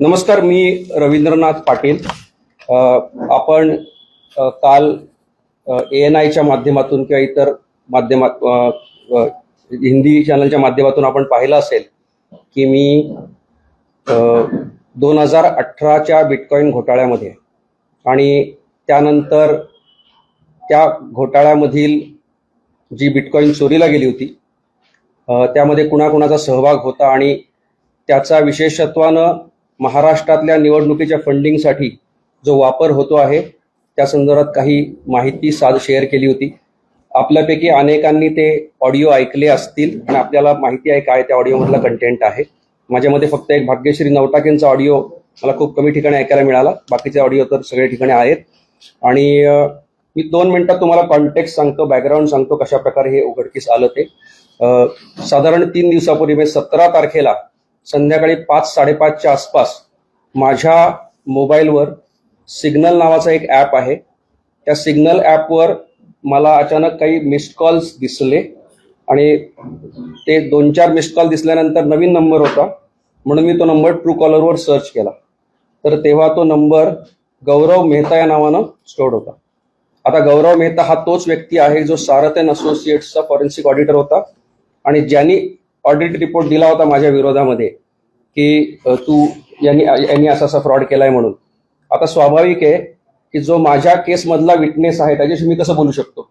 नमस्कार मी रवींद्रनाथ पाटील. आपण काल ए एन आयच्या माध्यमातून किंवा इतर माध्यमात हिंदी चॅनलच्या माध्यमातून आपण पाहिलं असेल की मी दोन हजार अठराच्या बिटकॉईन घोटाळ्यामध्ये आणि त्यानंतर त्या घोटाळ्यामधील जी बिटकॉईन चोरीला गेली होती त्यामध्ये कुणाकुणाचा सहभाग होता आणि त्याचा विशेषत्वानं महाराष्ट्रातल्या निवडणुकीच्या फंडिंगसाठी जो वापर होतो आहे त्या संदर्भात काही माहिती साध शेअर केली होती. आपल्यापैकी अनेकांनी ते ऑडिओ ऐकले असतील आणि आपल्याला माहिती आहे काय त्या ऑडिओमधला कंटेंट आहे. माझ्यामध्ये फक्त एक भाग्यश्री नवटाकेंचा ऑडिओ मला खूप कमी ठिकाणी ऐकायला मिळाला. बाकीचे ऑडिओ तर सगळे ठिकाणी आहेत. आणि मी दोन मिनिटात तुम्हाला कॉन्टेक्ट सांगतो बॅकग्राऊंड सांगतो कशा प्रकारे हे उघडकीस आलं ते. साधारण तीन दिवसापूर्वी म्हणजे सतरा तारखेला संध्याकाळी पाच साडेपाचच्या आसपास माझ्या मोबाईलवर सिग्नल नावाचा एक ॲप आहे. त्या सिग्नल ॲपवर मला अचानक काही मिस्ड कॉल्स दिसले आणि ते दोन चार मिस्ड कॉल दिसल्यानंतर नवीन नंबर होता. म्हणून मी तो नंबर ट्रू कॉलरवर सर्च केला. तर तेव्हा तो नंबर गौरव मेहता या नावानं स्टोर्ड होता. आता गौरव मेहता हा तोच व्यक्ती आहे जो सारथ अँड असोसिएट्सचा फॉरेन्सिक ऑडिटर होता. आणि ज्यांनी ऑडिट रिपोर्ट दिला होता माझ्या विरोधामध्ये की तू यांनी यांनी असा असा फ्रॉड केलाय म्हणून. आता स्वाभाविक आहे की जो माझ्या केसमधला विटनेस आहे त्याच्याशी मी कसं बोलू शकतो?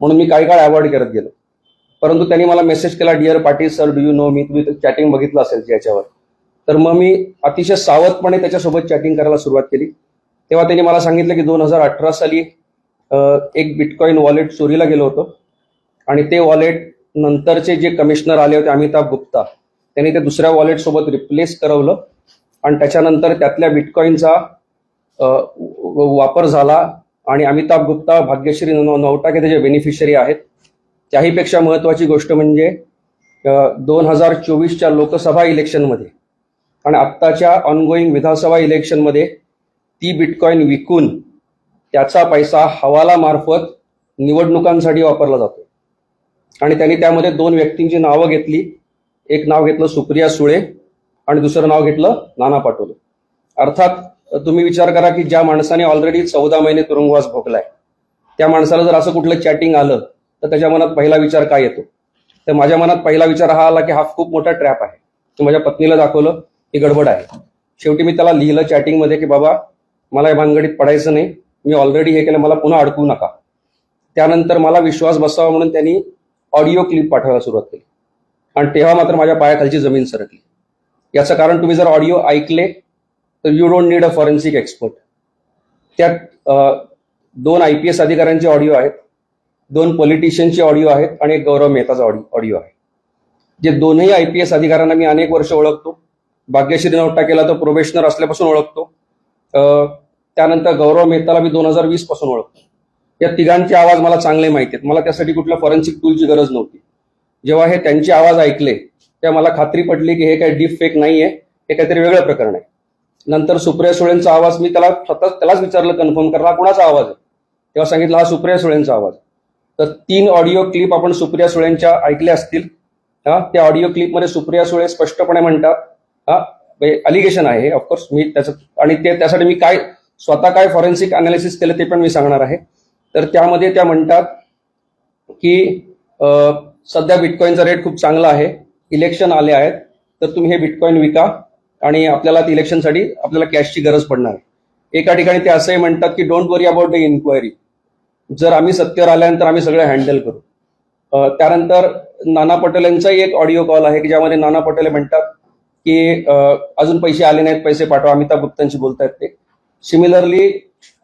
म्हणून मी काही काळ अवॉइड करत गेलो. परंतु त्यांनी मला मेसेज केला dear Patil sir do you know मी तुम्ही चॅटिंग बघितलं असेल याच्यावर. तर मग मी अतिशय सावधपणे त्याच्यासोबत चॅटिंग करायला सुरुवात केली. तेव्हा त्यांनी मला सांगितलं की दोन हजार अठरा साली एक बिटकॉईन वॉलेट चोरीला गेलो होतो. आणि ते वॉलेट नंतरचे जे कमिशनर आले होते अमिताभ गुप्ता त्यांनी ते दुसऱ्या वॉलेट सोबत रिप्लेस करवलं. आणि त्याच्यानंतर त्यातल्या बिटकॉईनचा वापर झाला. आणि अमिताभ गुप्ता भाग्यश्री नवटाके त्याचे बेनिफिशरी आहेत त्याहीपेक्षा महत्वाची गोष्ट म्हणजे दोन हजार चोवीसच्या लोकसभा इलेक्शनमध्ये आणि आत्ताच्या ऑनगोईंग विधानसभा इलेक्शनमध्ये ती बिटकॉईन विकून त्याचा पैसा हवाला मार्फत निवडणुकांसाठी वापरला जातो. आणि त्यांनी त्यामध्ये दोन व्यक्तींची नावं घेतली. एक नाव घेतलं सुप्रिया सुळे आणि दुसरं नाव घेतलं नाना पाटोले. अर्थात तुम्ही विचार करा की ज्या माणसाने ऑलरेडी चौदा महिने तुरुंगवास भोगलाय त्या माणसाला जर असं कुठलं चॅटिंग आलं तर त्याच्या मनात पहिला विचार काय येतो? तर माझ्या मनात पहिला विचार हा आला की हा खूप मोठा ट्रॅप आहे. मी माझ्या पत्नीला दाखवलं की गडबड आहे. शेवटी मी त्याला लिहिलं चॅटिंगमध्ये की बाबा मला या भानगडीत पडायचं नाही. मी ऑलरेडी हे केलं मला पुन्हा अडकू नका. त्यानंतर मला विश्वास बसावा म्हणून त्यांनी ऑडिओ क्लिप पाठवायला सुरुवात केली. आणि तेव्हा मात्र माझ्या पायाखालची जमीन सरकली. याचं कारण तुम्ही जर ऑडिओ ऐकले तर you don't need a forensic expert त्यात दोन आय पी एस अधिकाऱ्यांचे ऑडिओ आहेत दोन पॉलिटिशियनचे ऑडिओ आहेत आणि एक गौरव मेहताचा ऑडिओ ऑडिओ आहे. जे दोनही आय पी एस अधिकाऱ्यांना मी अनेक वर्ष ओळखतो. भाग्यश्री नवटाकेला तो प्रोबेशनर असल्यापासून ओळखतो. त्यानंतर गौरव मेहताला मी दोन हजार वीसपासून ओळखतो. या तिघांचे आवाज मला चांगले माहिती आहेत. मला त्यासाठी कुठल्या फॉरेन्सिक टूलची गरज नव्हती. जेव्हा हे त्यांचे आवाज ऐकले तेव्हा मला खात्री पडली की हे काही डीप फेक नाहीये हे काहीतरी वेगळं प्रकरण आहे. नंतर सुप्रिया सुळेंचा आवाज मी त्याला स्वतः त्यालाच विचारलं कन्फर्म करा कुणाचा आवाज आहे? तेव्हा सांगितलं हा सुप्रिया सुळेंचा आवाज तर तीन ऑडिओ क्लिप आपण सुप्रिया सुळेंच्या ऐकल्या असतील. हा त्या ऑडिओ क्लिपमध्ये सुप्रिया सुळे स्पष्टपणे म्हणतात हा म्हणजे अलिगेशन आहे ऑफकोर्स मी त्याचं आणि ते त्यासाठी मी काय स्वतः काय फॉरेन्सिक अनालिसिस केलं ते पण मी सांगणार आहे. तर त्यामध्ये त्या म्हणतात की सध्या बिटकॉईनचा रेट खूप चांगला आहे. इलेक्शन आले आहेत. तर तुम्ही हे बिटकॉईन विका आणि आपल्याला इलेक्शनसाठी आपल्याला कॅशची गरज पडणार एका ठिकाणी ते असंही म्हणतात की don't worry about the inquiry जर आम्ही सत्तेवर आल्यानंतर आम्ही सगळं हँडल करू. त्यानंतर नाना पटेल यांचाही एक ऑडिओ कॉल आहे की ज्यामध्ये नाना पटेल म्हणतात की अजून पैसे आले नाहीत पैसे पाठवा. अमिताभ गुप्तांशी बोलतायत ते. सिमिलरली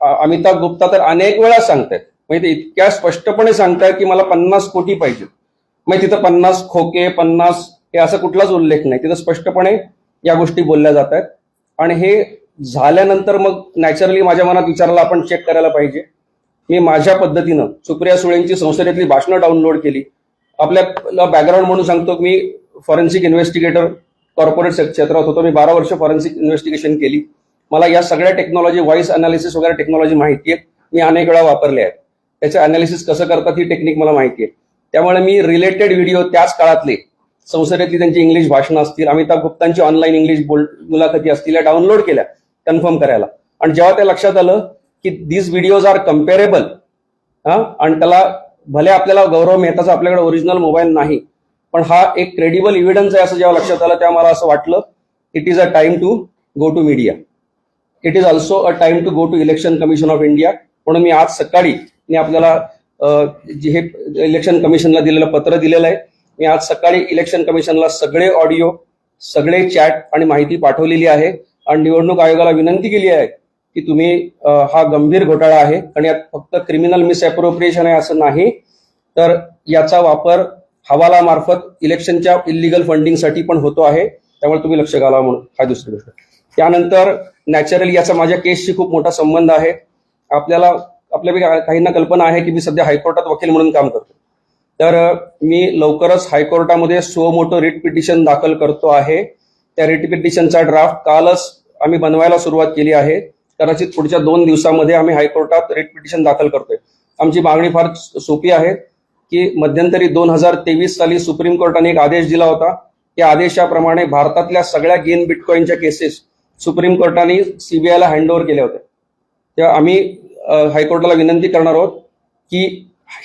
अमिताभ गुप्ता तर अनेक वेळा सांगतायत. म्हणजे ते इतक्या स्पष्टपणे सांगतायत की मला पन्नास कोटी पाहिजे म्हणजे तिथं पन्नास खोके पन्नास हे असं कुठलाच उल्लेख नाही. तिथं स्पष्टपणे या गोष्टी बोलल्या जात आहेत. आणि हे झाल्यानंतर मग नॅचरली माझ्या मनात विचारायला आपण चेक करायला पाहिजे. मी माझ्या पद्धतीनं सुप्रिया सुळेंची संसदेतली भाषणं डाउनलोड केली. आपल्या बॅकग्राऊंड म्हणून सांगतो की मी फॉरेन्सिक इन्व्हेस्टिगेटर कॉर्पोरेट क्षेत्रात होतो. मी बारा वर्ष फॉरेन्सिक इन्व्हेस्टिगेशन केली. मला या सगळ्या टेक्नॉलॉजी व्हॉइस अनालिसिस वगैरे टेक्नॉलॉजी माहिती आहे मी अनेक वेळा वापरले आहेत. त्याचं अनालिसिस कसं करतात ही टेक्निक मला माहिती आहे त्यामुळे मी रिलेटेड व्हिडिओ त्याच काळातले संसदेतली त्यांची इंग्लिश भाषणं असतील अमिताभ गुप्तांची ऑनलाईन इंग्लिश बोल मुलाखती असतील या डाउनलोड केल्या कन्फर्म करायला. आणि जेव्हा ते लक्षात आलं की दीज व्हिडिओज आर कम्पेरेबल हा आणि त्याला भले आपल्याला गौरव मेहताचा आपल्याकडे ओरिजिनल मोबाईल नाही पण हा एक क्रेडिबल इव्हिडन्स आहे असं जेव्हा लक्षात आलं तेव्हा मला असं वाटलं it is a time to go to media it is also a time to go to election commission of India म्हणून मी आज सकाळी ने आपल्याला जे हे इलेक्शन कमिशनला दिलेलं पत्र दिलेलं आहे. मी आज सकाळी इलेक्शन कमिशनला सगळे ऑडिओ सगळे चॅट आणि माहिती पाठवलेली आहे. आणि निवडणूक आयोगाला विनंती केली आहे की तुम्ही हा गंभीर घोटाळा आहे आणि यात फक्त क्रिमिनल मिसअप्रोप्रिएशन आहे असं नाही. तर याचा वापर हवाला मार्फत इलेक्शनच्या इलिगल फंडिंगसाठी पण होतो आहे. त्यामुळे तुम्ही लक्ष घाला म्हणून. हा दुसरी गोष्ट. त्यानंतर नॅचरली याचा माझ्या केसशी खूप मोठा संबंध आहे. आपल्याला आपल्या काहींना कल्पना आहे की मी सध्या हायकोर्टात वकील म्हणून काम करतो तर मी लवकरच हायकोर्टामध्ये सो मोठं रिट पिटिशन दाखल करतो आहे. त्या रिट पिटिशनचा ड्राफ्ट कालच आम्ही बनवायला सुरुवात केली आहे. कदाचित पुढच्या दोन दिवसामध्ये आम्ही हायकोर्टात रिट पिटिशन दाखल करतोय. आमची मागणी फार सोपी आहे की मध्यंतरी दोन हजार तेवीस साली सुप्रीम कोर्टाने एक आदेश दिला होता. त्या आदेशाप्रमाणे भारतातल्या सगळ्या गेन बिटकॉईनच्या केसेस सुप्रीम कोर्टाने सीबीआयला हँडओव्हर केल्या होत्या. तेव्हा आम्ही हायकोर्टाला विनंती करणार आहोत की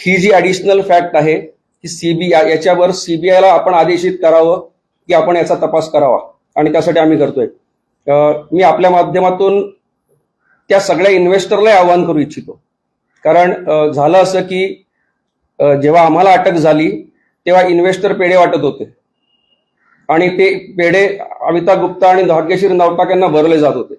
ही जी ॲडिशनल फॅक्ट आहे की सीबीआय याच्यावर सीबीआयला आपण आदेशित करावं की आपण याचा तपास करावा. आणि त्यासाठी आम्ही करतोय. मी आपल्या माध्यमातून त्या सगळ्या इन्व्हेस्टरलाही आवाहन करू इच्छितो. कारण झालं असं की जेव्हा आम्हाला अटक झाली तेव्हा इन्व्हेस्टर पेढे वाटत होते. आणि ते पेढे अमिताभ गुप्ता आणि भाग्यशीर नवटाक यांना भरले जात होते.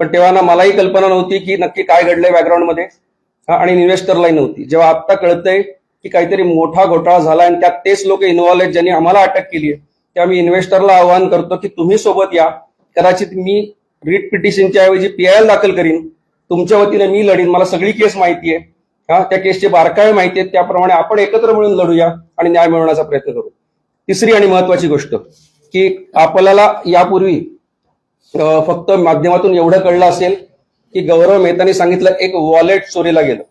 पण तेव्हा ना मलाही कल्पना नव्हती की नक्की काय घडलंय बॅकग्राऊंडमध्ये हा, आणि इन्व्हेस्टरलाही नव्हती. जेव्हा आत्ता कळतंय की काहीतरी मोठा घोटाळा झाला आणि त्यात तेच लोक इन्व्हॉल्व आहेत ज्यांनी आम्हाला अटक केली आहे तेव्हा मी इन्व्हेस्टरला आवाहन करतो की तुम्ही सोबत या. कदाचित मी रीट पिटिशनच्या ऐवजी पीआयएल दाखल करीन. तुमच्या वतीने मी लढीन. मला सगळी केस माहिती आहे हा त्या केसचे बारकावे माहिती आहेत त्याप्रमाणे आपण एकत्र मिळून लढूया आणि न्याय मिळवण्याचा प्रयत्न करू. तिसरी आणि महत्वाची गोष्ट की आपल्याला यापूर्वी फक्त माध्यमातून एवढं कळलं असेल की गौरव मेहतानी सांगितलं एक वॉलेट चोरीला गेलं.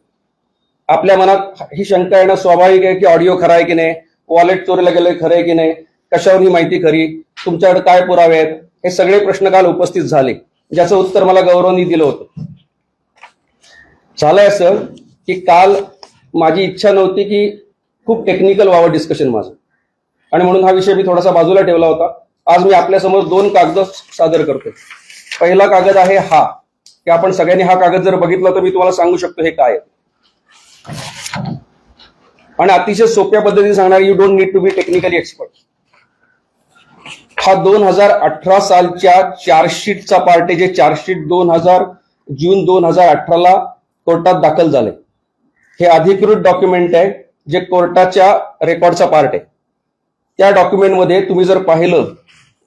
आपल्या मनात ही शंका येणं स्वाभाविक आहे की ऑडिओ खरा आहे की नाही? वॉलेट चोरीला गेलं खरं आहे की नाही? कशावर ही माहिती खरी? तुमच्याकडे काय पुरावे आहेत? हे सगळे प्रश्न काल उपस्थित झाले. ज्याचं उत्तर मला गौरवनी दिलं होतं. झालंय असं की काल माझी इच्छा नव्हती की खूप टेक्निकल व्हावं डिस्कशन माझं. आणि म्हणून हा विषय मी थोडासा बाजूला ठेवला होता. आज मी आपल्यासमोर दोन कागद सादर करतो पहिला कागद आहे हा. की आपण सगळ्यांनी हा कागद जर बघितला तर मी तुम्हाला सांगू शकतो हे काय आणि अतिशय सोप्या पद्धतीने सांगणार you don't need to be technically expert हा दोन हजार अठरा सालच्या चार्जशीटचा पार्ट आहे जे चार्जशीट दोन हजार जून दोन हजार अठराला कोर्टात दाखल झाले. हे अधिकृत डॉक्युमेंट आहे जे कोर्टाच्या रेकॉर्डचा पार्ट आहे. त्या डॉक्युमेंटमध्ये तुम्ही जर पाहिलं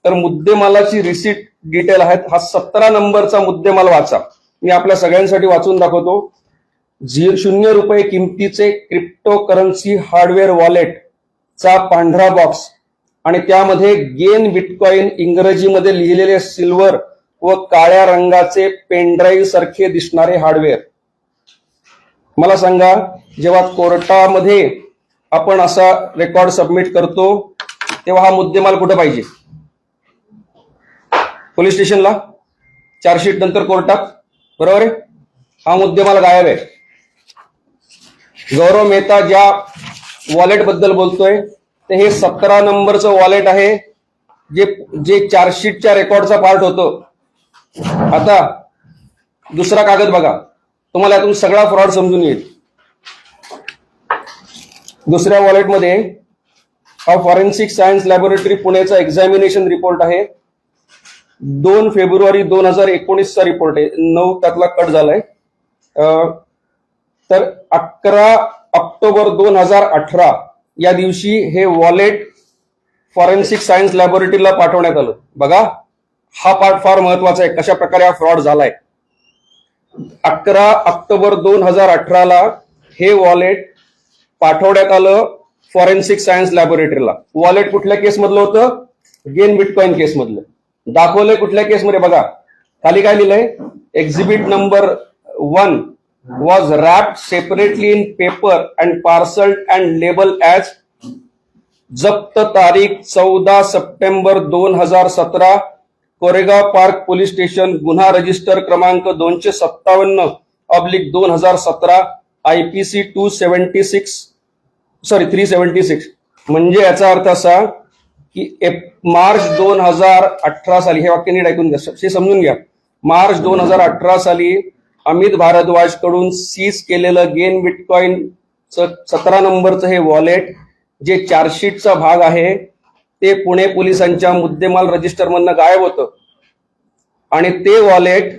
तर मुद्देमालाची रिसीट डिटेल आहेत. हा सतरा नंबरचा मुद्देमाल वाचा. मी आपल्या सगळ्यांसाठी वाचून दाखवतो. झि शून्य रुपये किमतीचे क्रिप्टो करन्सी हार्डवेअर वॉलेट चा पांढरा बॉक्स आणि त्यामध्ये गेन बिटकॉइन इंग्रजीमध्ये लिहिलेले सिल्वर व काळ्या रंगाचे पेनड्राईव्ह सारखे दिसणारे हार्डवेअर मला सांगा जेव्हा कोर्टामध्ये आपण असा रेकॉर्ड सबमिट करतो तेव्हा हा मुद्देमाल कुठे पाहिजे? पोलीस स्टेशनला. चार्जशीट नंतर कोर्टात. बरोबर आहे? हा मुद्देमाल गायब आहे. गौरव मेहता ज्या वॉलेटबद्दल बोलतोय ते हे सतरा नंबरचं वॉलेट आहे जे जे चार्जशीटच्या रेकॉर्डचा पार्ट होतो. आता दुसरा कागद बघा. तुम्हाला यातून सगळा फ्रॉड समजून येईल. दुसऱ्या वॉलेटमध्ये हा फॉरेन्सिक सायन्स लॅबोरेटरी पुण्याचा एक्झामिनेशन रिपोर्ट आहे. दोन फेब्रुवारी दोन हजार एकोणीसचा रिपोर्ट आहे. नऊ त्यातला कट झालाय. अं, तर अकरा ऑक्टोबर दोन हजार अठरा या दिवशी हे वॉलेट फॉरेन्सिक सायन्स लॅबोरेटरीला पाठवण्यात आलं. बघा हा पार्ट फार महत्त्वाचा आहे. कशा प्रकारे हा फ्रॉड झालाय. अकरा ऑक्टोबर दोन हजार अठराला हे वॉलेट पाठवण्यात आलं फॉरेन्सिक सायन्स लॅबोरेटरीला. वॉलेट कुठल्या केसमधलं होतं? गेन बिटकॉइन केसमधलं दाखवलंय कुठल्या केसमध्ये बघा. खाली काय लिहिलंय? Exhibit number one was wrapped separately in paper and parcel and label as जप्त तारीख चौदा सप्टेंबर दोन हजार सतरा कोरेगाव पार्क पोलीस स्टेशन गुन्हा रजिस्टर क्रमांक दोनशे सत्तावन्न ऑब्लिक दोन हजार सतरा I P C two seventy six sorry three seventy six म्हणजे याचा अर्थ असा की एप मार्च दोन हजार अठरा साली हे वाक्य नीट ऐकून घ्या हे समजून घ्या. मार्च दोन हजार अठरा साली अमित भारद्वाजकडून सीज केलेलं गेन बिटकॉइन सतरा नंबरचं हे वॉलेट जे चार्जशीटचा भाग आहे ते पुणे पोलिसांच्या मुद्देमाल रजिस्टर मधनं गायब होतं. आणि ते wallet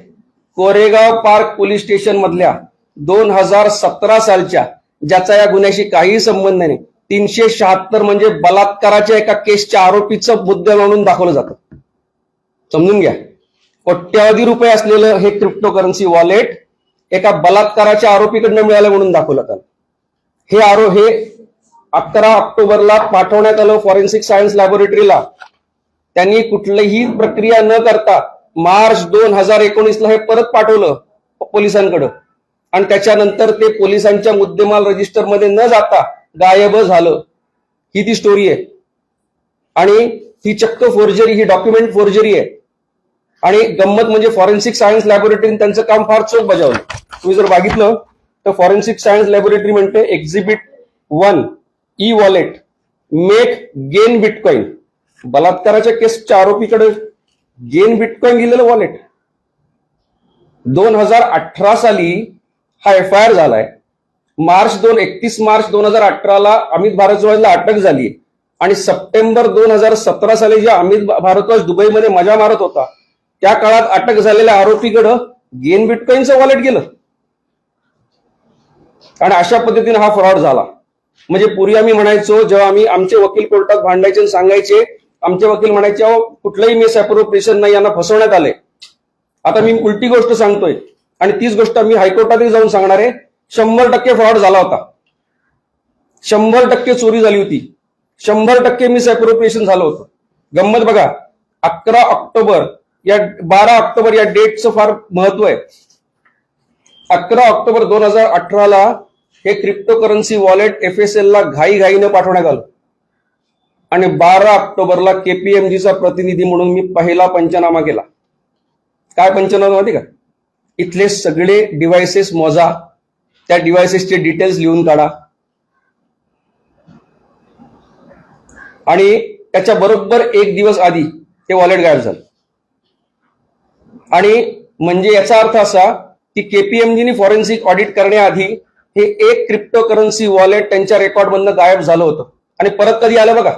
Koregaon park police station मधल्या दोन हजार सतरा सालच्या ज्याचा या गुन्ह्याशी काहीही संबंध नाही. तीनशे शहात्तर म्हणजे बलात्काराच्या एका केसच्या आरोपीचं मुद्दे म्हणून दाखवलं जातं. समजून घ्या. कोट्यावधी रुपये असलेलं हे क्रिप्टोकरन्सी वॉलेट एका बलात्काराच्या आरोपीकडनं मिळालं म्हणून दाखवलं जातं. हे आरो हे अकरा ऑक्टोबरला पाठवण्यात आलं फॉरेन्सिक सायन्स लॅबोरेटरीला त्यांनी कुठलीही प्रक्रिया न करता मार्च दोन हजार एकोणीसला हे परत पाठवलं पोलिसांकडं. आणि त्याच्यानंतर ते पोलिसांच्या मुद्देमाल रजिस्टरमध्ये न जाता गायब झालं. ही ती स्टोरी आहे. आणि ही चक्क फोर्जरी ही डॉक्युमेंट फोर्जरी आहे. आणि गंमत म्हणजे फॉरेन्सिक सायन्स लॅबोरेटरीने त्यांचं काम फार चोख बजावलं. तुम्ही जर बघितलं तर फॉरेन्सिक सायन्स लॅबोरेटरी म्हणते exhibit one E wallet make gain bitcoin बलात्काराच्या केसच्या आरोपीकडे गेन बिटकॉइन लिहिलेलं वॉलेट दोन हजार अठरा साली हा एफ आय आर झालाय. मार्च दोन एकतीस मार्च दोन हजार अठराला अमित भारद्वाजला अटक झाली. आणि सप्टेंबर दोन हजार सतरा साली जे अमित भारद्वाज दुबईमध्ये मजा मारत होता त्या काळात अटक झालेल्या आरोपीकडं गेन बिटकॉइनचं वॉलेट गेलं. आणि अशा पद्धतीने हा फ्रॉड झाला. म्हणजे पूर्वी आम्ही म्हणायचो जेव्हा आम्ही आमचे वकील कोर्टात भांडायचे आणि सांगायचे आमचे वकील म्हणायचे अहो कुठलंही मिस अप्रोप्रिएशन नाही यांना फसवण्यात आले. आता मी उलटी गोष्ट सांगतोय. आणि तीच गोष्ट मी हायकोर्टातही जाऊन सांगणार आहे. शंभर टक्के फ्रॉड झाला होता. शंभर टक्के चोरी झाली होती. शंभर टक्के मिस अप्रोप्रिएशन झालं होतं. गंमत बघा अकरा ऑक्टोबर या बारा ऑक्टोबर या डेटचं फार महत्त्व आहे. अकरा ऑक्टोबर दोन हजार अठराला हे क्रिप्टोकरन्सी वॉलेट एफ एस एलला घाई घाईनं पाठवण्यात आलं. आणि बारा ऑक्टोबरला केपीएमजीचा प्रतिनिधी म्हणून मी पहिला पंचनामा केला. काय पंचनामा माहिती का? इथले सगळे डिव्हायसेस मोजा. त्या डिव्हायसेसचे डिटेल्स लिहून काढा. आणि त्याच्या बरोबर एक दिवस आधी ते वॉलेट गायब झालं. आणि म्हणजे याचा अर्थ असा की केपीएमजीनी फॉरेन्सिक ऑडिट करण्याआधी हे एक क्रिप्टोकरन्सी वॉलेट त्यांच्या रेकॉर्डमधनं गायब झालं होतं. आणि परत कधी आलं बघा?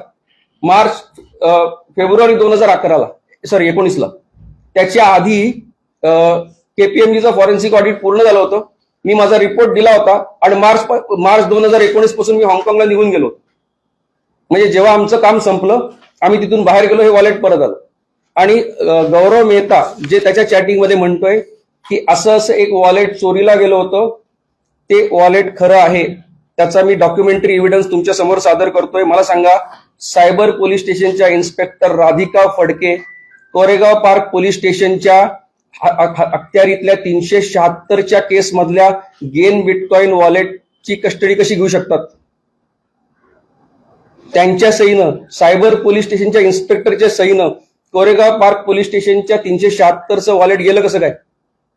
मार्च फेब्रुवारी दोन हजार अकराला. सॉरी एकोणीसला. त्याच्या आधी केपीएमजीचं फॉरेन्सिक ऑडिट पूर्ण झालं होतं. मी माझा रिपोर्ट दिला होता आणि मार्च मार्च दोन हजार एकोणीसपासून मी हाँगकाँगला निघून गेलो. म्हणजे जेव्हा आमचं काम संपलं आम्ही तिथून बाहेर गेलो हे वॉलेट परत आलं. आणि गौरव मेहता जे त्याच्या चॅटिंगमध्ये म्हणतोय की असं असं एक वॉलेट चोरीला गेलं होतं ते वॉलेट खरं आहे. त्याचा मी डॉक्युमेंटरी एव्हिडन्स तुमच्यासमोर सादर करतोय. मला सांगा सायबर पोलीस स्टेशनच्या inspector Radhika Phadke Koregaon park police स्टेशनच्या अखत्यारीतल्या तीनशे शहात्तरच्या केस मधल्या गेन बिटकॉइन वॉलेटची कस्टडी कशी घेऊ शकतात? त्यांच्या सहीनं सायबर पोलीस स्टेशनच्या इन्स्पेक्टरच्या सहीनं कोरेगाव पार्क पोलीस स्टेशनच्या तीनशे शहात्तरचं वॉलेट गेलं कसं काय?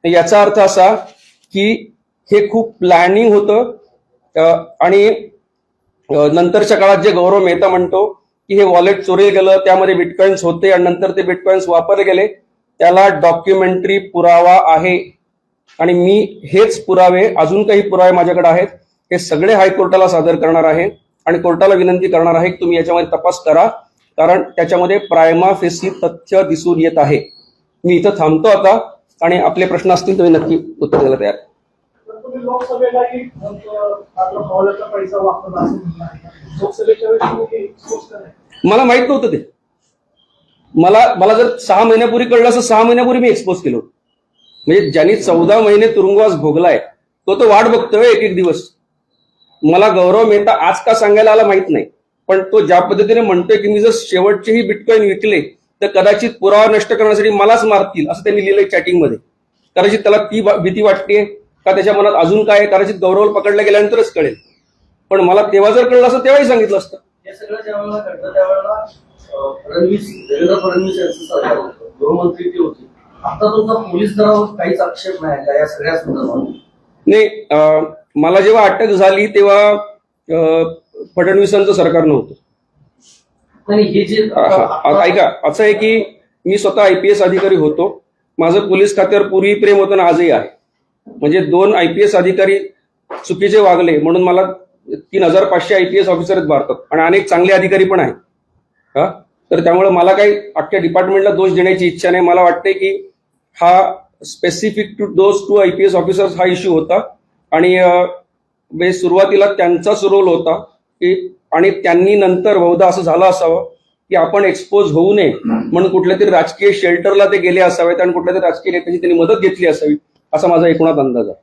याचा अर्थ असा की हे खूप प्लॅनिंग होतं आणि नंतरच्या काळात जे गौरव मेहता म्हणतो की हे वॉलेट चोरी गेलं त्यामध्ये बिटकॉइन्स होते आणि नंतर ते बिटकॉइन्स वापरले गेले त्याला डॉक्युमेंटरी पुरावा आहे. आणि मी हेच पुरावे अजून काही पुरावे माझ्याकडे आहेत हे सगळे हायकोर्टाला सादर करणार आहे. आणि कोर्टाला विनंती करणार आहे की तुम्ही याच्यामध्ये तपास करा कारण त्याच्यामध्ये प्रायमा फेसी तथ्य दिसून येत आहे. मी इथं थांबतो आता आणि आपले प्रश्न असतील मी नक्की उत्तर द्यायला तयार तुम्ही तुम्ही मला माहीत नव्हतं ते. मला मला जर सहा महिन्यापूर्वी कळलं असं सहा महिन्यापूर्वी मी एक्सपोज केलं म्हणजे ज्यांनी चौदा महिने तुरुंगवास भोगलाय तो तो वाट बघतोय एक एक दिवस. मला गौरव मेहता आज का सांगायला आला माहीत नाही पण तो ज्या पद्धतीने म्हणतोय की मी जर शेवटचेही बिटकॉईन विकले तर कदाचित पुरावा नष्ट करण्यासाठी मलाच मारतील असं त्यांनी लिहिलंय चॅटिंगमध्ये कदाचित त्याला ती भीती वाटते का त्याच्या मनात अजून काय कदाचित गौरव पकडला गेल्यानंतरच कळेल. पण मला तेव्हा जर कळलं असं तेव्हाही सांगितलं असतं. फडणवीस देवेंद्र फडणवीस यांचं सरकार होतं. गृहमंत्री ती होती. आता तुमचा पोलीस दलावर काहीच आक्षेप नाही का या सगळ्या संदर्भात? नाही मला जेव्हा अटक झाली तेव्हा फडणवीसांचं सरकार नव्हतं. ऐका असं आहे की मी स्वतः आय पी एस अधिकारी होतो. माझं पोलीस खात्यावर पूर्वी प्रेम होतं आणि आजही आहे. म्हणजे दोन आय पी एस अधिकारी चुकीचे वागले म्हणून मला तीन हजार पाचशे आय पी एस ऑफिसर आहेत भारतात. आणि अनेक चांगले अधिकारी पण आहेत. हा? तर त्यामुळे मला काही अख्ख्या डिपार्टमेंटला दोष देण्याची इच्छा नाही. मला वाटते की हा specific to those two I P S officers हा इश्यू होता. आणि म्हणजे सुरुवातीला त्यांचाच रोल होता की आणि त्यांनी नंतर बहुधा असं झालं असावं की आपण एक्सपोज होऊ नये म्हणून कुठल्या तरी राजकीय शेल्टरला ते गेले असावेत आणि कुठल्या तरी राजकीय नेत्याची त्यांनी मदत घेतली असावी असा माझा एकूणात अंदाज आहे.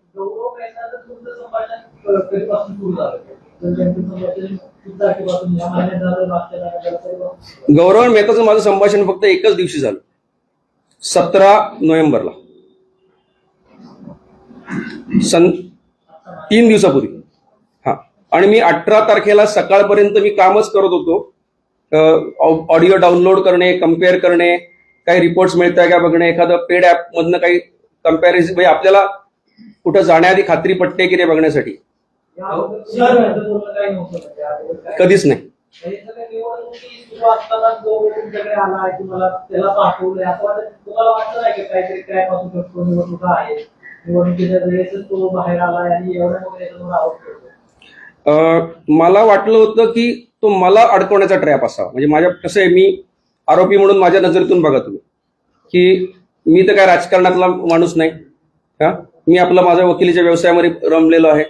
गौरव मेहताचं माझं संभाषण फक्त एकच दिवशी झालं. सतरा नोव्हेंबरला. सन तीन दिवसापूर्वी. हा. आणि मी अठरा तारखेला सकाळपर्यंत मी कामच करत होतो. ऑडिओ डाउनलोड करणे कंपेअर करणे काही रिपोर्ट्स मिळत आहे का बघणे एखादं पेड ऍप मधनं काही कंपॅरिझन म्हणजे आपल्याला कुठं जाण्याआधी खात्री पटते की नाही बघण्यासाठी. कधीच नाही. मला वाटलं होतं की तो मला अडकवण्याचा ट्रॅप असा म्हणजे माझ्या कसं आहे मी आरोपी म्हणून माझ्या नजरेतून बघा तुम्ही. की मी तर काय राजकारणातला माणूस नाही. हा? मी आपला माझ्या वकिलीच्या व्यवसायामध्ये रमलेलो आहे.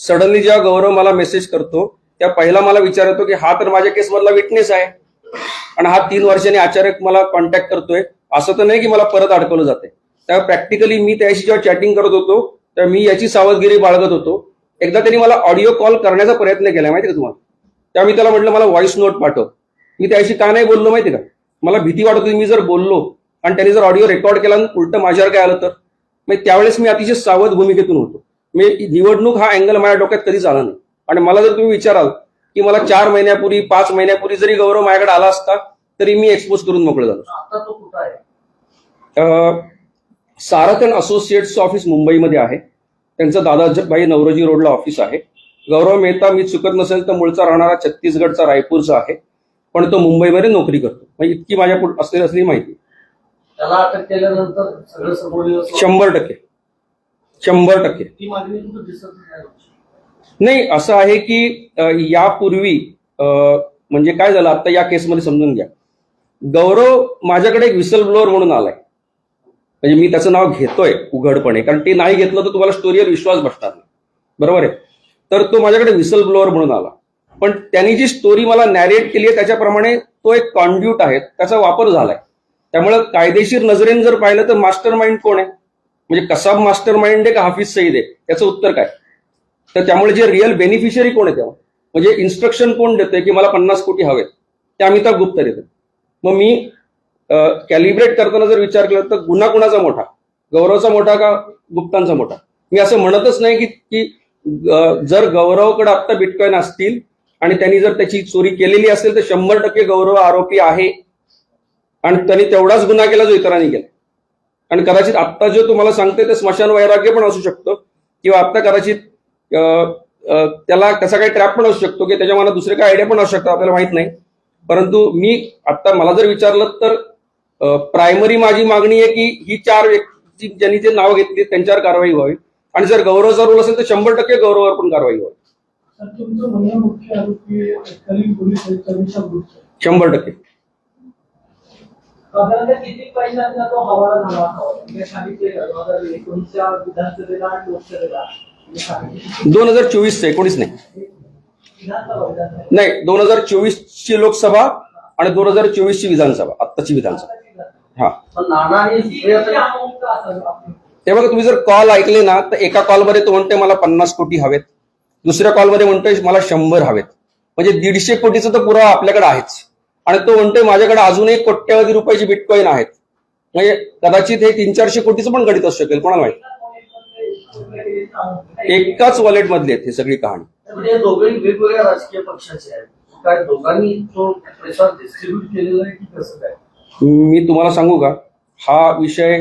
सडनली जेव्हा गौरव मला मेसेज करतो त्या पहिला मला विचारतो की हा तर माझ्या केसमधला विटनेस आहे. आणि हा तीन वर्षांनी आचार्य मला कॉन्टॅक्ट करतोय. असं तर नाही की मला परत अडकवलं जाते तेव्हा प्रॅक्टिकली मी त्याशी जेव्हा चॅटिंग करत होतो तेव्हा मी याची सावधगिरी बाळगत होतो. एकदा त्यांनी मला ऑडिओ कॉल करण्याचा प्रयत्न केला माहिती का तुम्हाला? तेव्हा मी त्याला म्हटलं मला व्हॉइस नोट पाठव. मी त्याशी का नाही बोललो माहिती का? मला भीती वाटत होती मी जर बोललो आणि त्यांनी जर ऑडिओ रेकॉर्ड केला उलटं उलट माझ्यावर काय आलं तर. मग त्यावेळेस मी अतिशय सावध भूमिकेतून होतो. मी निवडणूक हा अँगल माझ्या डोक्यात कधीच आला नाही. आणि मला जर तुम्ही विचाराल की मला चार महिन्यापूर्वी पाच महिन्यापूर्वी जरी गौरव माझ्याकडे आला असता तरी मी एक्सपोज करून मोकळं झालो. आता तो कुठं आहे? अं, सारथ अँड असोसिएट्सचं ऑफिस मुंबईमध्ये आहे. त्यांचं दादाभाई नवरोजी रोडला ऑफिस आहे. गौरव मेहता मी चुकत नसेल तर मूळचा राहणारा छत्तीसगडचा रायपूरचा आहे. पण तो मुंबईमध्ये नोकरी करतो. म्हणजे इतकी माझ्या असलेली असली माहिती. शंभर टक्के. शंभर टक्के. नाही असं आहे की यापूर्वी म्हणजे काय झालं आता या केसमध्ये समजून घ्या. गौरव माझ्याकडे एक विसल ब्लोअर म्हणून आलाय. म्हणजे मी त्याचं नाव घेतोय उघडपणे कारण ते नाही घेतलं तर तुम्हाला स्टोरीवर विश्वास बसणार नाही. बरोबर आहे? तर तो माझ्याकडे विसल ब्लोअर म्हणून आला. पण त्यांनी जी स्टोरी मला नॅरेट केली आहे त्याच्याप्रमाणे तो एक कॉन्ड्यूट आहे त्याचा वापर झालाय. त्यामुळे कायदेशीर नजरेने जर पाहिलं तर मास्टर माइंड कोण आहे? म्हणजे कसाब मास्टर माइंड आहे का हाफिज सईद आहे? त्याचं उत्तर काय? तर त्यामुळे जे रिअल बेनिफिशियरी कोण आहे तेव्हा? म्हणजे इन्स्ट्रक्शन कोण देते की मला पन्नास कोटी हवेत? ते अमिताभ गुप्ता देतात. मग मी कॅलिब्रेट करताना जर विचार केला तर गुन्हा कुणाचा मोठा? गौरवचा मोठा का गुप्तांचा मोठा? मी असं म्हणतच नाही की की जर गौरवकडे आत्ता बिटकॉईन असतील आणि त्यांनी जर त्याची चोरी केलेली असेल तर शंभर टक्के गौरव आरोपी आहे. आणि त्यांनी तेवढाच गुन्हा केला जो इतरांनी केला. आणि कदाचित आत्ता जो तुम्हाला सांगते ते स्मशान वैराग्य पण असू शकतं किंवा आत्ता कदाचित त्याला कसा काही ट्रॅप पण असू शकतो की त्याच्या मनात दुसरे काही आयडिया पण असू शकतात आपल्याला माहीत नाही. परंतु मी आता मला जर विचारलं तर प्रायमरी माझी मागणी आहे की ही चार व्यक्ती ज्यांनी ते नाव घेतली त्यांच्यावर कारवाई व्हावी. आणि जर गौरवचा रोल असेल तर शंभर टक्के गौरवावर पण कारवाई व्हावी. तर तुमचं म्हणणं मुख्य आरोपी कलीम पोलीस आयुक्तांच्या ग्रुपचं शंभर टक्के साधारणतः किती पैशांचा तो हवाला झाला? म्हणजे सांगितले का दोन हजार एकोणीसच्या विधानसभेला आणि लोकसभेला. सांगितले. दोन हजार चोवीसचं एकोणीस नाही. विधानसभा विधानसभा. नाही दोन हजार चोवीस ची लोकसभा आणि दोन हजार चोवीस ची विधानसभा. आत्ताची विधानसभा. हा. पण नाना आणि किती सुप्रियाताई- amount का असावी आपली? ते बघा तुम्ही जर कॉल ऐकले ना तर एका कॉलमध्ये तो म्हणतोय मला पन्नास कोटी हवेत. दुसऱ्या कॉलमध्ये म्हणतोय मला शंभर हवेत. म्हणजे दीडशे कोटीचा तर पुरावा आपल्याकडे आहेच. आणि तो म्हणतोय माझ्याकडे अजूनही कोट्यवधी रुपयाची बिटकॉईन आहेत. म्हणजे कदाचित हे तीन चारशे कोटीचं पण गणित असू शकेल कोणाला माहिती? एकाच वॉलेट मधली आहेत ही सगळी कहाणी. म्हणजे वेगवेगळ्या राजकीय पक्षाचे आहेत. मी तुम्हाला सांगू का? हा विषय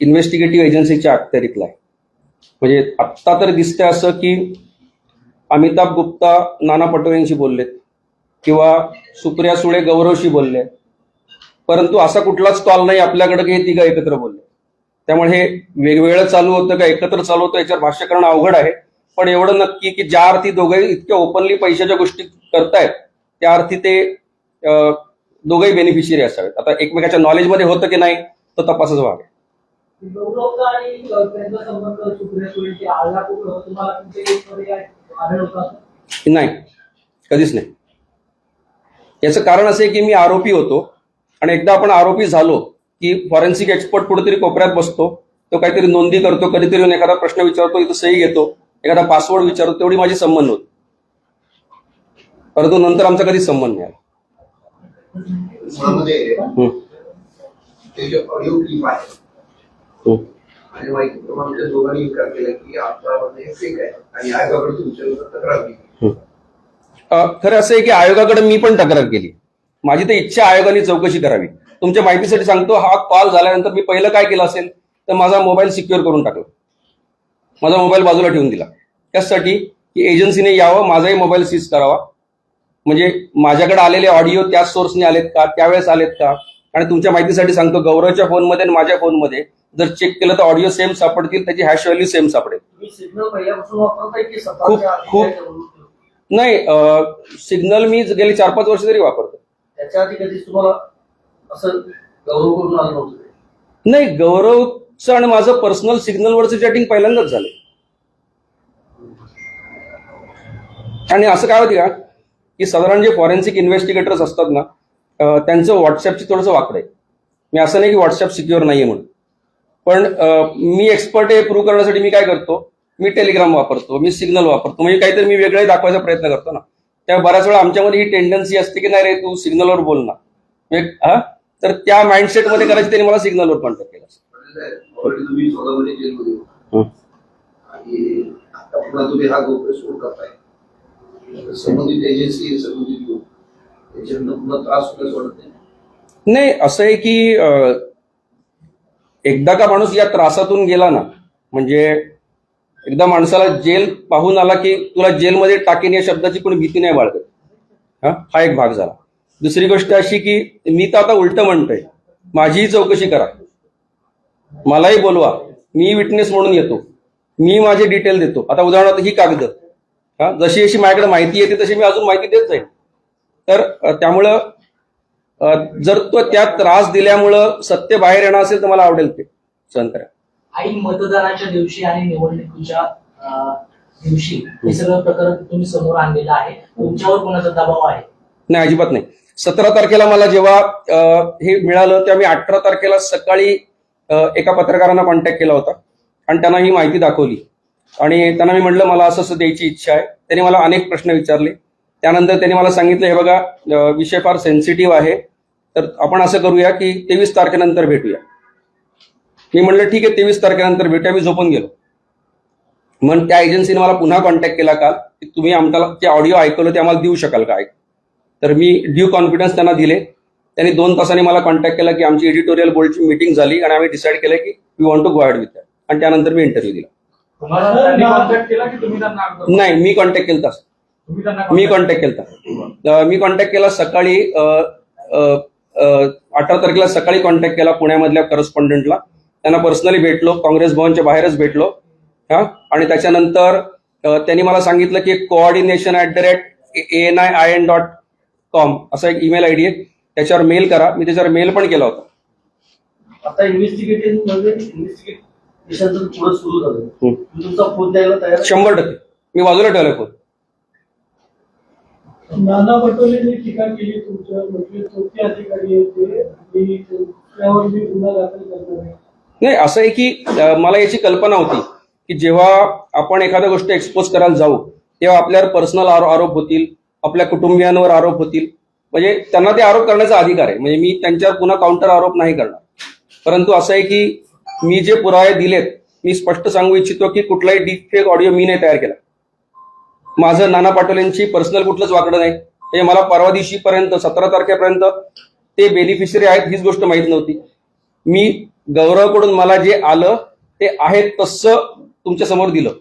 इन्व्हेस्टिगेटिव्ह एजन्सीच्या अखत्यारीतला आहे. म्हणजे आत्ता तर दिसतंय असं की अमिताभ गुप्ता नाना पटोलेंशी बोललेत. किंवा सुप्रिया सुळे गौरवशी बोलले. परंतु असा कुठलाच स्टॉल नाही आपल्याकडे की हे तिघं एकत्र बोलले. त्यामुळे हे वेगवेगळं चालू होतं का एकत्र चालू होतं याच्यावर भाष्य करणं अवघड आहे. पण एवढं नक्की की ज्या अर्थी दोघे इतक्या ओपनली पैशाच्या गोष्टी करतायत त्या अर्थी ते दोघंही बेनिफिशियरी असावेत. आता एकमेकाच्या नॉलेजमध्ये होतं की नाही तो तपासच भाग आहे. का नाही कधीच नाही. याचं कारण असं आहे की मी आरोपी होतो आणि एकदा आपण आरोपी झालो की फॉरेन्सिक एक्सपर्ट कुठेतरी कोपऱ्यात बसतो तो काहीतरी नोंदी करतो कधीतरी येऊन एखादा प्रश्न विचारतो इथं सही घेतो एखादा पासवर्ड विचारतो तेवढी माझी संबंध होती. परंतु नंतर आमचा कधीच संबंध नाही आला. खरं असं आहे की आयोगाकडे मी पण तक्रार केली. माझी तर इच्छा आयोगाने चौकशी करावी. तुमच्या माहितीसाठी सांगतो हा कॉल झाल्यानंतर मी पहिलं काय केलं असेल तर माझा मोबाईल सिक्युअर करून टाकला. माझा मोबाईल बाजूला ठेवून दिला. त्यासाठी की एजन्सीने यावं माझाही मोबाईल सीज करावा. म्हणजे माझ्याकडे आलेले ऑडिओ त्याच सोर्सने आलेत का त्यावेळेस आलेत का? आणि तुमच्या माहितीसाठी सांगतो गौरवच्या फोनमध्ये आणि माझ्या फोनमध्ये जर चेक केलं तर ऑडिओ सेम सापडतील त्याची हॅश व्हॅल्यू सेम सापडेल. खूप- खूप- नाही सिग्नल मी गेली चार पाच वर्ष तरी वापरतो. त्याच्या आधी कधीच तुम्हाला असं गौरव करून आलं नव्हतं ते. नाही गौरवचं आणि माझं पर्सनल सिग्नलवरचं चॅटिंग पहिल्यांदाच झालं आणि असं काय होती का की साधारण जे फॉरेन्सिक इन्व्हेस्टिगेटर्स असतात ना त्यांचं व्हॉट्सअपची थोडंसं वाकडं आहे. मी असं नाही की व्हॉट्सअप सिक्युअर नाहीये म्हणून. पण मी एक्सपर्ट आहे प्रूव्ह करण्यासाठी मी काय करतो मी टेलिग्राम वापरतो मी सिग्नल वापरतो. म्हणजे काहीतरी मी वेगळे दाखवायचा प्रयत्न करतो ना. त्यामुळे बऱ्याच वेळा आमच्यामध्ये ही टेंडन्सी असते की नाही रे तू सिग्नलवर बोल ना. तर त्या माइंडसेटमध्ये करायची त्यांनी मला सिग्नलवर कॉन्टॅक्ट केला. हं. हा संबंधित एजन्सी संबंधित नाही? असं आहे की एकदा का माणूस या त्रासातून गेला ना म्हणजे एकदा माणसाला जेल पाहून आला की तुला जेलमध्ये टाकेन या शब्दाची कोणी भीती नाही बाळगत. हा? हा एक भाग झाला. दुसरी गोष्ट अशी की मी तर आता उलट म्हणतोय. माझीही चौकशी करा. मलाही बोलवा. मी विटनेस म्हणून येतो. मी माझे डिटेल देतो. आता उदाहरणार्थ ही कागद. हा? जशी अशी माझ्याकडे माहिती येते तशी मी अजून माहिती देत जाईल तर त्यामुळं जर तो त्यात त्रास दिल्यामुळं सत्य बाहेर येणं असेल तर मला आवडेल ते. सहन करा. आई मतदानाच्या दिवशी आणि निवडणुकीच्या दिवशी हे सगळं प्रकरण तुम्ही समोर आणलेलं आहे. तुमच्यावर कोणाचा दबाव आहे? नाही अजिबात नाही. सतरा तारखेला मला जेव्हा हे मिळालं तेव्हा मी अठरा तारखेला सकाळी एका पत्रकारांना कॉन्टॅक्ट केला होता. आणि त्यांना ही माहिती दाखवली. आणि त्यांना मी म्हटलं मला असं असं द्यायची इच्छा आहे. त्यांनी मला अनेक प्रश्न विचारले. त्यानंतर त्यांनी मला सांगितलं हे बघा विषय फार सेन्सिटिव्ह आहे. तर आपण असं करूया की तेवीस तारखेनंतर भेटूया. मी म्हणलं ठीक आहे तेवीस तारखेनंतर भेटूया. मी झोपून गेलो. मग त्या एजन्सीने मला पुन्हा कॉन्टॅक्ट केला काल की तुम्ही आम्हाला ते ऑडिओ ऐकवलं ते आम्हाला देऊ शकाल का? तर मी ड्यू कॉन्फिडन्स त्यांना दिले. त्यांनी दोन तासांनी मला कॉन्टॅक्ट केला की आमची एडिटोरियल बोर्डची मीटिंग झाली आणि आम्ही डिसाईड केलं की we want to go with that आणि त्यानंतर मी इंटरव्ह्यू दिला. तुम्हाला त्यांनी कॉन्टॅक्ट केला की तुम्ही त्यांना नाही मी कॉन्टॅक्ट केला तुम्ही त्यांना मी कॉन्टॅक्ट केला मी कॉन्टॅक्ट केला सकाळी अठरा तारखेला सकाळी कॉन्टॅक्ट केला पुण्यामधल्या करस्पॉन्डंटला त्यांना पर्सनली भेटलो काँग्रेस भवनच्या बाहेरच भेटलो. हा? आणि त्याच्यानंतर त्यांनी मला सांगितलं की coordination at the rate A N I I N dot com असा एक ईमेल आय डी आहे. त्याच्यावर मेल करा. मी त्याच्यावर मेल पण केला होता. आता इन्व्हेस्टिगेटिव्हमध्ये इन्व्हेस्टिगेशन जर पुढे सुरू झालं. हम्म. तुम्ही तुमचा फोन द्यायला तयार आहे? शंभर टक्के. मी बाजूला ठेवलाय फोन. नाना पटोलेंनी टीका केली तुमच्यावर. म्हणजे अधिकारी आहेत ते. त्यावर मी गुन्हा दाखल करणार आहे. नाही असं आहे की मला याची कल्पना होती की जेव्हा आपण एखाद्या गोष्ट एक्सपोज करायला जाऊ तेव्हा आपल्यावर पर्सनल आरोप होतील आपल्या कुटुंबियांवर आरोप होतील. म्हणजे त्यांना ते आरोप करण्याचा अधिकार आहे. म्हणजे मी त्यांच्यावर पुन्हा काउंटर आरोप नाही करणार. परंतु असं आहे की मी जे पुरावे दिलेत मी स्पष्ट सांगू इच्छितो की कुठलाही डीप फेक ऑडिओ मी नाही तयार केला. माझं नाना पाटोलेंची पर्सनल कुठलंच वाकडं नाही. म्हणजे मला परवा दिवशीपर्यंत सतरा तारखेपर्यंत ते बेनिफिशरी आहेत हीच गोष्ट माहीत नव्हती. मी गौरवकडून मला जे आलं ते आहे तसं तुमच्यासमोर दिलं.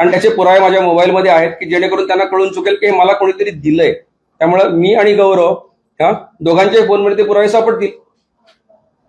आणि त्याचे पुरावे माझ्या मोबाईलमध्ये आहेत की जेणेकरून त्यांना कळून चुकेल की हे मला कोणीतरी दिलंय. त्यामुळे मी आणि गौरव हा दोघांच्या फोनमध्ये ते पुरावे सापडतील.